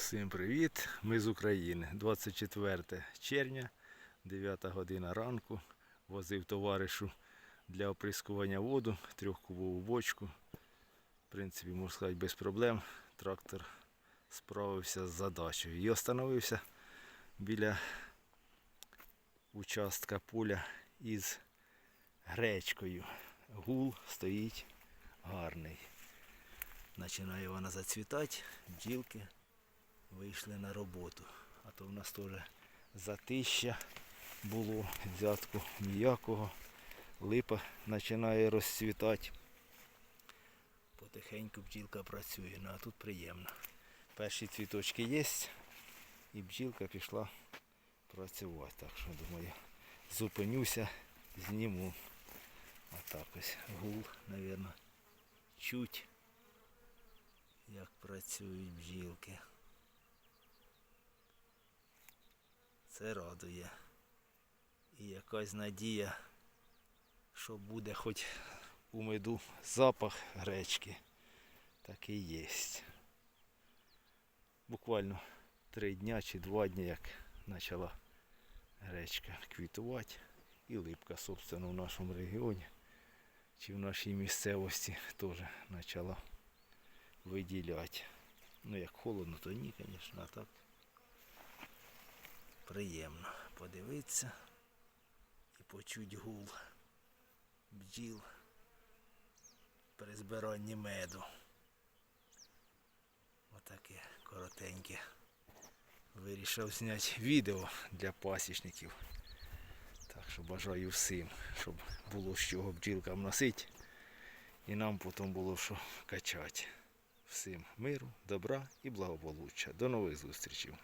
Всім привіт! Ми з України. 24 червня, 9 година ранку. Возив товаришу для оприскування воду, трьохкубову бочку. В принципі, можна сказати, без проблем. Трактор справився з задачею. І остановився біля участка поля із гречкою. Гул стоїть гарний. Починає вона зацвітати, бджілки вийшли на роботу. А то в нас теж затища було, взятку ніякого. Липа починає розцвітати. Потихеньку бджілка працює, ну а тут приємно. Перші цвіточки є, і бджілка пішла працювати. Так що думаю, зупинюся, зніму. А так ось гул, мабуть, чуть як працюють бджілки. Це радує. І якась надія, що буде хоч у меду запах гречки. Такий є. Буквально три дня чи два дні, як почала гречка квітувати. І липка, собственно, в нашому регіоні чи в нашій місцевості теж почала виділяти. Ну як холодно, то ні, звісно, а так приємно подивитися і почути гул бджіл при збиранні меду. Отаке коротеньке. Вирішив зняти відео для пасічників. Так що бажаю всім, щоб було з чого бджілкам носити. І нам потім було що качати. Всім миру, добра і благополуччя. До нових зустрічей.